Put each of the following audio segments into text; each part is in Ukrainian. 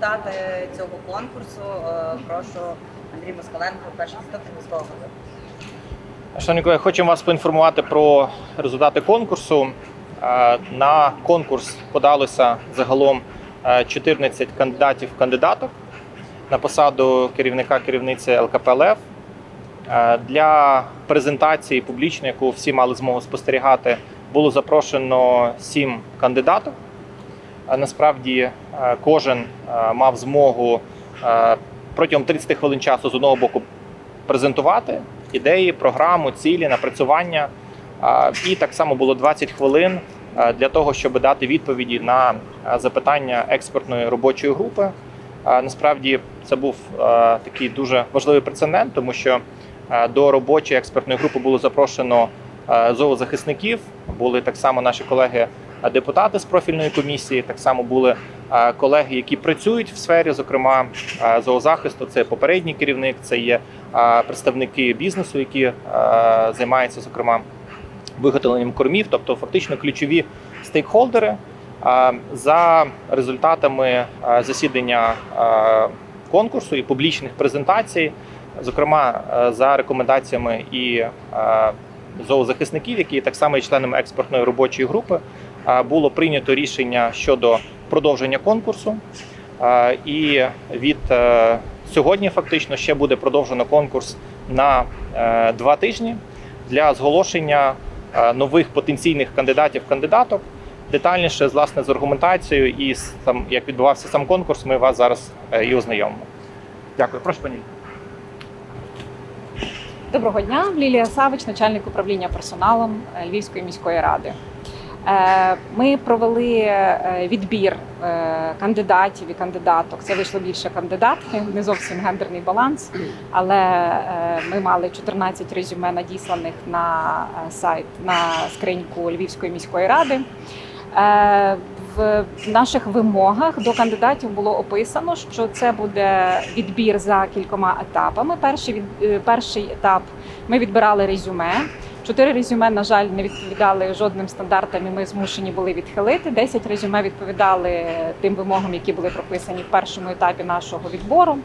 результати цього конкурсу. Е, Прошу Андрій Москаленко, перший заступник міського голови. Шановні колеги, хочемо вас поінформувати про результати конкурсу. Е, На конкурс подалося загалом е, 14 кандидатів кандидаток на посаду керівника керівниці ЛКП «Лев». Е, Для презентації публічної, яку всі мали змогу спостерігати, було запрошено 7 кандидаток. Насправді е, кожен е, мав змогу е, протягом 30 хвилин часу з одного боку презентувати ідеї, програму, цілі, напрацювання. І так само було 20 хвилин для того, щоб дати відповіді на запитання експертної робочої групи. Насправді це був такий дуже важливий прецедент, тому що до робочої експертної групи було запрошено зоозахисників. Були так само наші колеги. Депутати з профільної комісії так само були колеги, які працюють в сфері, зокрема зоозахисту. Це попередній керівник, це є представники бізнесу, які займаються зокрема виготовленням кормів, тобто фактично ключові стейкхолдери. За результатами засідання конкурсу і публічних презентацій, зокрема за рекомендаціями і зоозахисників, які так само є членами експертної робочої групи, було прийнято рішення щодо продовження конкурсу. І від е, сьогодні фактично ще буде продовжено конкурс на е, два тижні для зголошення е, нових потенційних кандидатів кандидаток. Детальніше, власне, з аргументацією і з там, як відбувався сам конкурс, ми вас зараз і ознайомимо. Дякую, прошу пані. Доброго дня, Лілія Савич, начальник управління персоналом Львівської міської ради. Е, Ми провели е, відбір е, кандидатів і кандидаток. Це вийшло більше кандидатки, не зовсім гендерний баланс, але ми мали 14 резюме надісланих на сайт на скриньку Львівської міської ради. В наших вимогах до кандидатів було описано, що це буде відбір за кількома етапами. Перший перший етап ми відбирали резюме. Чотири резюме, на жаль, не відповідали жодним стандартам, і ми змушені були відхилити. Десять резюме відповідали тим вимогам, які були прописані в першому етапі нашого відбору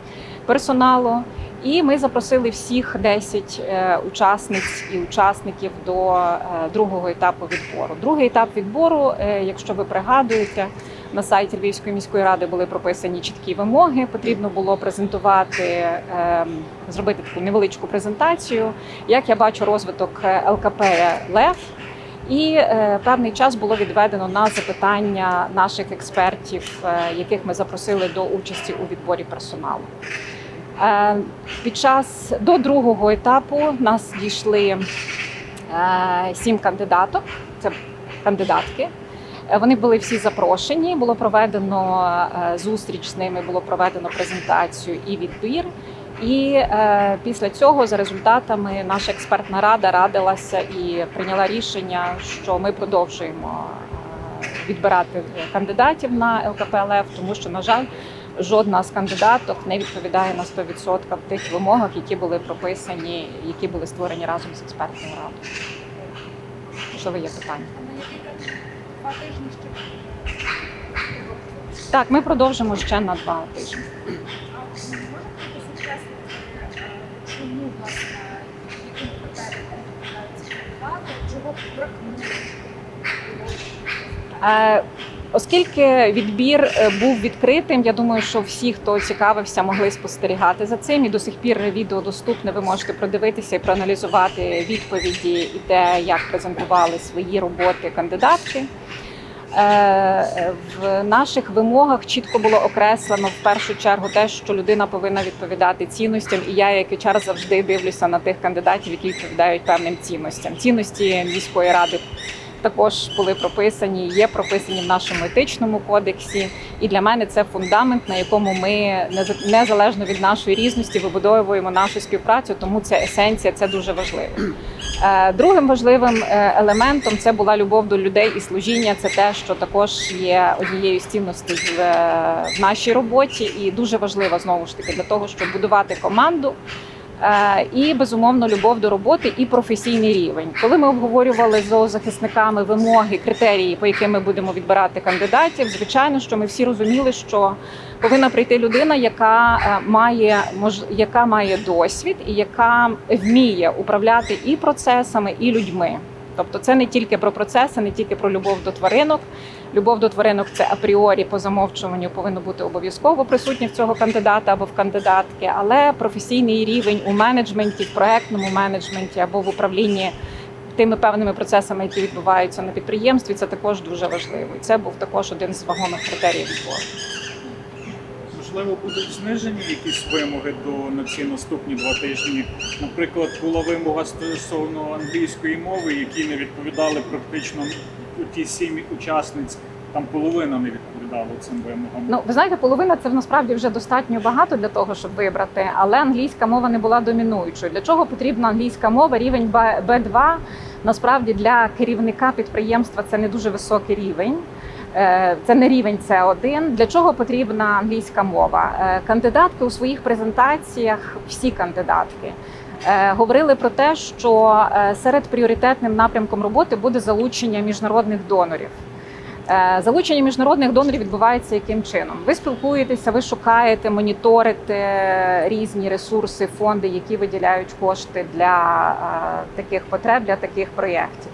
персоналу. І ми запросили всіх 10 е, учасниць і учасників до е, другого етапу відбору. Другий етап відбору, е, якщо ви пригадуєте, на сайті Львівської міської ради були прописані чіткі вимоги. Потрібно було презентувати, е, зробити таку невеличку презентацію. Як я бачу розвиток е, ЛКП Лев. І е, певний час було відведено на запитання наших експертів, е, яких ми запросили до участі у відборі персоналу. Під час до другого етапу нас дійшли сім кандидаток. Це кандидатки. Е, Вони були всі запрошені. Було проведено е, зустріч з ними, було проведено презентацію і відбір. І е, після цього, за результатами, наша експертна рада радилася і прийняла рішення, що ми продовжуємо е, відбирати кандидатів на ЛКП ЛФ, тому що, на жаль, жодна з кандидаток не відповідає на 100% тих вимогах, які були прописані, які були створені разом з експертною радою. Можливо, є питання. Так, ми продовжимо ще на два тижні. Чому власне які критерії ці кандидати, чого бракує? Оскільки відбір е, був відкритим, я думаю, що всі, хто цікавився, могли спостерігати за цим. І до сих пір відео доступне. Ви можете продивитися і проаналізувати відповіді і те, як презентували свої роботи кандидатки. Е, В наших вимогах чітко було окреслено в першу чергу те, що людина повинна відповідати цінностям, і я, як HR, завжди дивлюся на тих кандидатів, які відповідають певним цінностям. Цінності міської ради також були прописані, є прописані в нашому етичному кодексі. І для мене це фундамент, на якому ми нез- незалежно від нашої різності вибудовуємо нашу співпрацю. Тому це есенція, це дуже важливо. Е, Другим важливим е, елементом це була любов до людей і служіння. Це те, що також є однією з цінностей в, е, нашій роботі, і дуже важливо знову ж таки для того, щоб будувати команду. Е, І безумовно любов до роботи і професійний рівень. Коли ми обговорювали з зоозахисниками вимоги, критерії, по яким ми будемо відбирати кандидатів, звичайно, що ми всі розуміли, що повинна прийти людина, яка е, має яка має досвід і яка вміє управляти і процесами, і людьми. Тобто, це не тільки про процеси, не тільки про любов до тваринок. Любов до тваринок це апріорі по замовчуванню повинно бути обов'язково присутнє в цього кандидата або в кандидатки, але професійний рівень у менеджменті, в проектному менеджменті або в управлінні тими певними процесами, які відбуваються на підприємстві, це також дуже важливо. І це був також один з вагомих критеріїв відбору. Можливо, будуть знижені якісь вимоги до на ці наступні два тижні. Наприклад, була вимога стосовно англійської мови, які не відповідали практично ті сім учасниць. Там половина не відповідала цим вимогам. Ну, ви знаєте, половина це насправді вже достатньо багато для того, щоб вибрати, але англійська мова не була домінуючою. Для чого потрібна англійська мова? Рівень Б2 насправді для керівника підприємства це не дуже високий рівень. Е, Це не рівень С1. Для чого потрібна англійська мова? Е, Кандидатки у своїх презентаціях, всі кандидатки, говорили про те, що е, серед пріоритетним напрямком роботи буде залучення міжнародних донорів. Е, Залучення міжнародних донорів відбувається яким чином? Ви спілкуєтеся, ви шукаєте, моніторите різні ресурси, фонди, які виділяють кошти для е, таких потреб, для таких проєктів.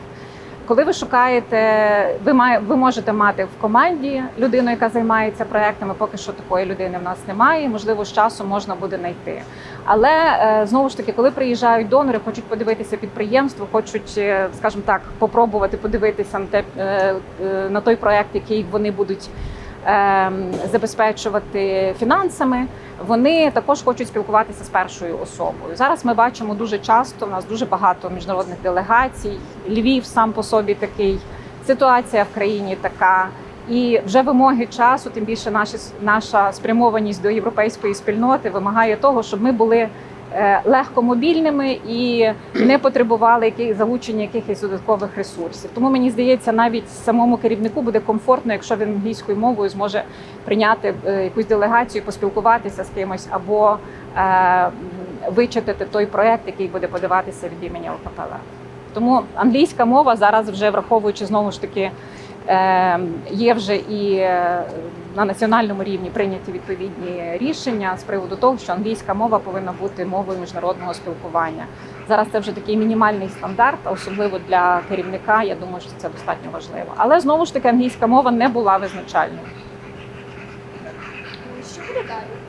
Коли ви шукаєте, ви має, ви можете мати в команді людину, яка займається проектами. Поки що такої людини в нас немає. Можливо, з часом можна буде знайти. Але е, знову ж таки, коли приїжджають донори, хочуть подивитися підприємство, хочуть, е, скажімо так, попробувати подивитися на те е, на той проект, який вони будуть. Е, Забезпечувати фінансами, вони також хочуть спілкуватися з першою особою. Зараз ми бачимо дуже часто. У нас дуже багато міжнародних делегацій. Львів сам по собі такий. Ситуація в країні така. І вже вимоги часу, тим більше наші, наша спрямованість до європейської спільноти вимагає того, щоб ми були легкомобільними і не потребували яких, залучення якихось додаткових ресурсів. Тому мені здається, навіть самому керівнику буде комфортно, якщо він англійською мовою зможе прийняти е, якусь делегацію, поспілкуватися з кимось або е, вичитати той проект, який буде подаватися від імені ЛКПЛ. Тому англійська мова зараз, вже враховуючи знову ж таки. Е, Є вже і е, на національному рівні прийняті відповідні рішення з приводу того, що англійська мова повинна бути мовою міжнародного спілкування. Зараз це вже такий мінімальний стандарт, особливо для керівника. Я думаю, що це достатньо важливо. Але знову ж таки англійська мова не була визначальною. Що буде далі?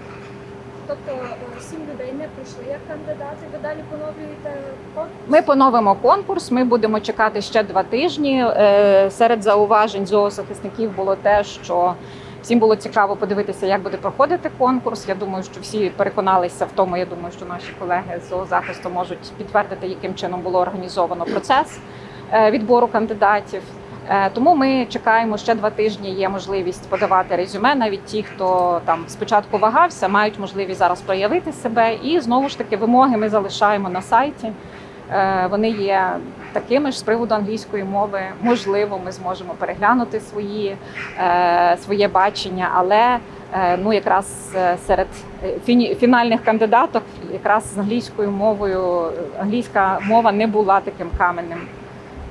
Тобто е, сім людей не пройшли як кандидати, ви далі поновлюєте конкурс? Ми поновимо конкурс. Ми будемо чекати ще два тижні. Е, Серед зауважень зоозахисників було те, що всім було цікаво подивитися, як буде проходити конкурс. Я думаю, що всі переконалися в тому. Я думаю, що наші колеги з зоозахисту можуть підтвердити, яким чином було організовано процес е, відбору кандидатів. Е, Тому ми чекаємо ще два тижні. Є можливість подавати резюме. Навіть ті, хто там спочатку вагався, мають можливість зараз проявити себе. І знову ж таки вимоги ми залишаємо на сайті. Е, Вони є такими ж з приводу англійської мови. Можливо, ми зможемо переглянути свої е, своє бачення, але е, ну якраз серед фінальних кандидаток, якраз з англійською мовою, англійська мова не була таким каменним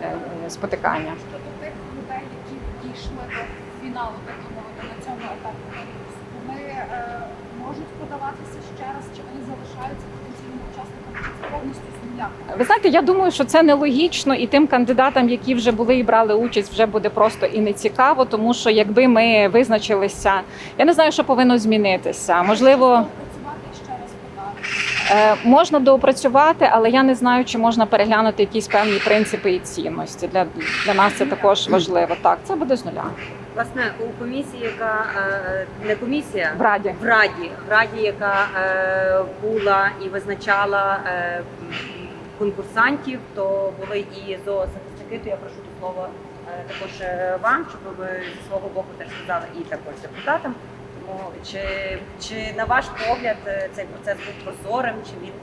е, спотикання. Щодо тих людей, які дійшли до фіналу, так на цьому етапі вони можуть подаватися ще раз, чи вони залишаються потенційними учасниками, чи це повністю? Ви знаєте, я думаю, що це нелогічно, і тим кандидатам, які вже були і брали участь, вже буде просто і не цікаво, тому що якби ми визначилися, я не знаю, що повинно змінитися. Можливо, Працювати ще раз е, можна доопрацювати, але я не знаю, чи можна переглянути якісь певні принципи і цінності. Для, для нас це також важливо. Так, це буде з нуля. Власне, у комісії, яка е, не комісія, В раді. в раді, в раді, яка е, була і визначала конкурсантів, то були і зоозахисники, то я прошу до слова е, також е, вам, щоб ви зі свого боку теж сказали і також депутатам. Тому чи, чи на ваш погляд е, цей процес був прозорим, чи він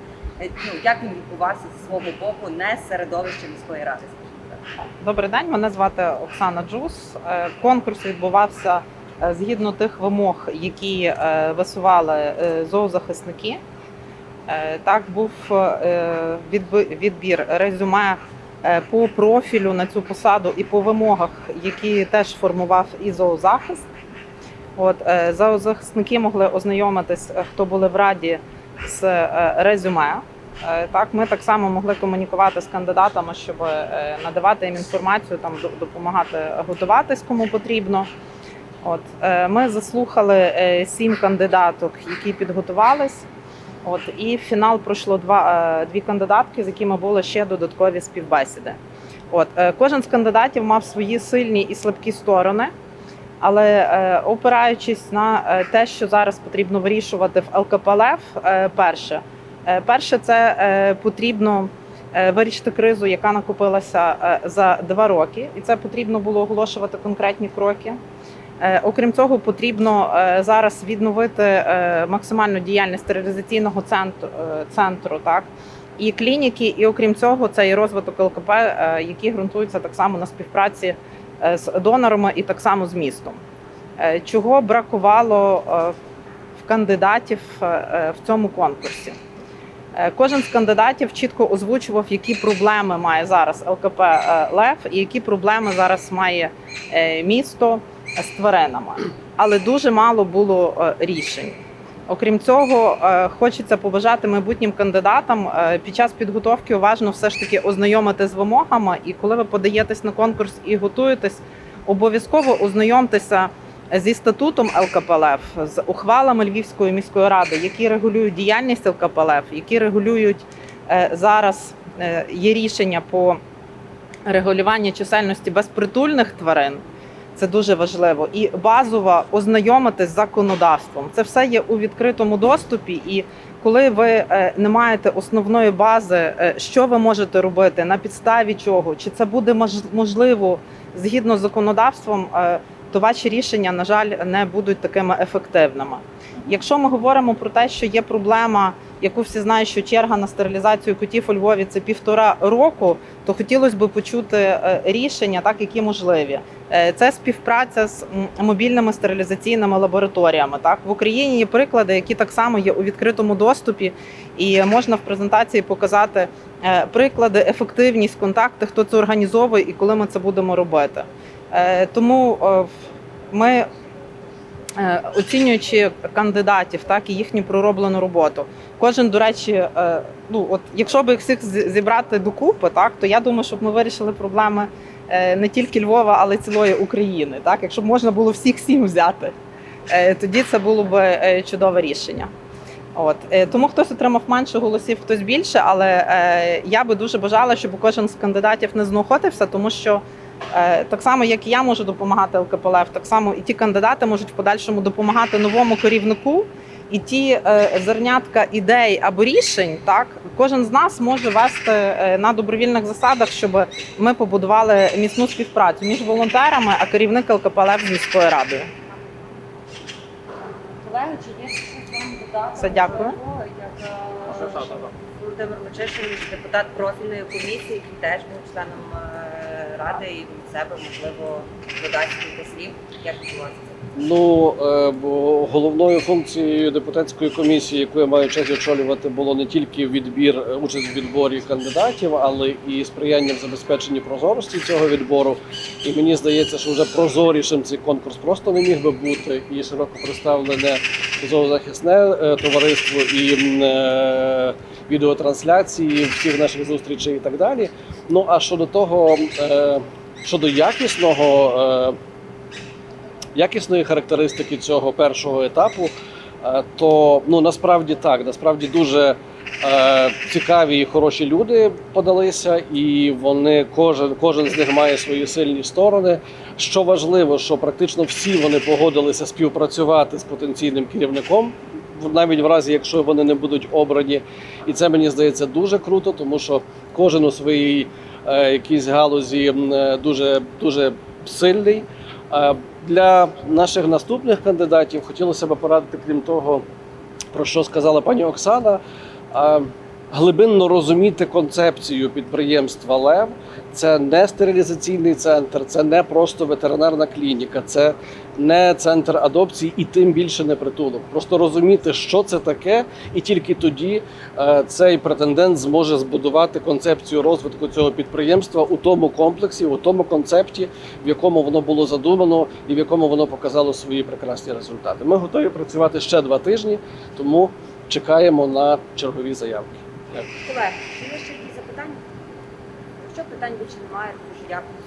ну як він відбувався зі свого боку, не з середовища міської ради? Добрий день, мене звати Оксана Джус. Конкурс відбувався згідно тих вимог, які висували зоозахисники. Е, Так, був е, відбір резюме е, по профілю на цю посаду і по вимогах, які теж формував і зоозахист. От зоозахисники могли ознайомитись, хто були в раді з резюме. Так, ми так само могли комунікувати з кандидатами, щоб надавати їм інформацію, там допомагати готуватись, кому потрібно. От ми заслухали сім кандидаток, які підготувались. От і в фінал пройшло два е, дві кандидатки, з якими були ще додаткові співбесіди. От е, кожен з кандидатів мав свої сильні і слабкі сторони. Але е, опираючись на те, що зараз потрібно вирішувати в ЛКПЛФ, перше, перше, це потрібно вирішити кризу, яка накопилася за два роки, і це потрібно було оголошувати конкретні кроки. Е, Окрім цього, потрібно е, зараз відновити е, максимальну діяльність стерилізаційного центру, центру так, і клініки. І окрім цього, це і розвиток ЛКП, які ґрунтуються так само на співпраці з донорами і так само з містом. Чого бракувало в кандидатів в цьому конкурсі? Кожен з кандидатів чітко озвучував, які проблеми має зараз ЛКП ЛЕВ і які проблеми зараз має місто з тваринами. Але дуже мало було е, рішень. Окрім цього, е, хочеться побажати майбутнім кандидатам е, під час підготовки уважно все ж таки ознайомити з вимогами. І коли ви подаєтесь на конкурс і готуєтесь, обов'язково ознайомтеся зі статутом ЛКПЛФ, з ухвалами Львівської міської ради, які регулюють діяльність ЛКПЛФ, які регулюють е, зараз е, є рішення по регулюванню чисельності безпритульних тварин. Це дуже важливо. І базово ознайомитись з законодавством. Це все є у відкритому доступі. І коли ви е, не маєте основної бази, е, що ви можете робити, на підставі чого, чи це буде мож- можливо згідно з законодавством, е, то ваші рішення, на жаль, не будуть такими ефективними. Якщо ми говоримо про те, що є проблема, яку всі знають, що черга на стерилізацію котів у Львові це півтора року, то хотілося б почути е, рішення, так які можливі. Е, Це співпраця з мобільними стерилізаційними лабораторіями. Так в Україні є приклади, які так само є у відкритому доступі, і можна в презентації показати е, приклади, ефективність, контакти, хто це організовує і коли ми це будемо робити. Е, Тому е, ми. е, Оцінюючи кандидатів, так і їхню пророблену роботу, кожен, до речі, ну от якщо б їх всіх зібрати докупи, так то я думаю, щоб ми вирішили проблеми не тільки Львова, але й цілої України. Так, якщо б можна було всіх сім взяти, тоді це було б чудове рішення. От тому хтось отримав менше голосів, хтось більше, але е, я би дуже бажала, щоб кожен з кандидатів не знохотився, тому що так само, як і я можу допомагати ЛКПЛФ, так само і ті кандидати можуть в подальшому допомагати новому керівнику. І ті е, зернятка ідей або рішень, так кожен з нас може вести е, на добровільних засадах, щоб ми побудували міцну співпрацю між волонтерами, а керівник ЛКПЛФ з міською радою. Колеги, чи є щось вам додати? Дякую. Як е, Володимир Мачишин, депутат профільної комісії, який теж був членом е, ради і від себе, можливо, додасть кілька слів, як відбувається це. Ну е, головною функцією депутатської комісії, яку я маю честь очолювати, було не тільки відбір е, участь в відборі кандидатів, але і сприяння в забезпеченні прозорості цього відбору. І мені здається, що вже прозорішим цей конкурс просто не міг би бути. І широко представлене зоозахисне е, товариство і відеотрансляції всіх наших зустрічей і так далі. Ну а щодо того, щодо якісного. Якісної характеристики цього першого етапу, е, то ну насправді так, насправді дуже е, цікаві і хороші люди подалися, і вони кожен, кожен з них має свої сильні сторони. Що важливо, що практично всі вони погодилися співпрацювати з потенційним керівником. Навіть в разі, якщо вони не будуть обрані, і це мені здається дуже круто, тому що кожен у своїй е, якійсь галузі е, дуже дуже сильний. Для наших наступних кандидатів хотілося б порадити, крім того, про що сказала пані Оксана. Глибинно розуміти концепцію підприємства Лев. Це не стерилізаційний центр, це не просто ветеринарна клініка, це не центр адопції і тим більше не притулок. Просто розуміти, що це таке, і тільки тоді е, цей претендент зможе збудувати концепцію розвитку цього підприємства у тому комплексі, у тому концепті, в якому воно було задумано і в якому воно показало свої прекрасні результати. Ми готові працювати ще два тижні, тому чекаємо на чергові заявки. Колеги, чи є ще якісь запитання? Якщо питань більше немає, дуже дякую.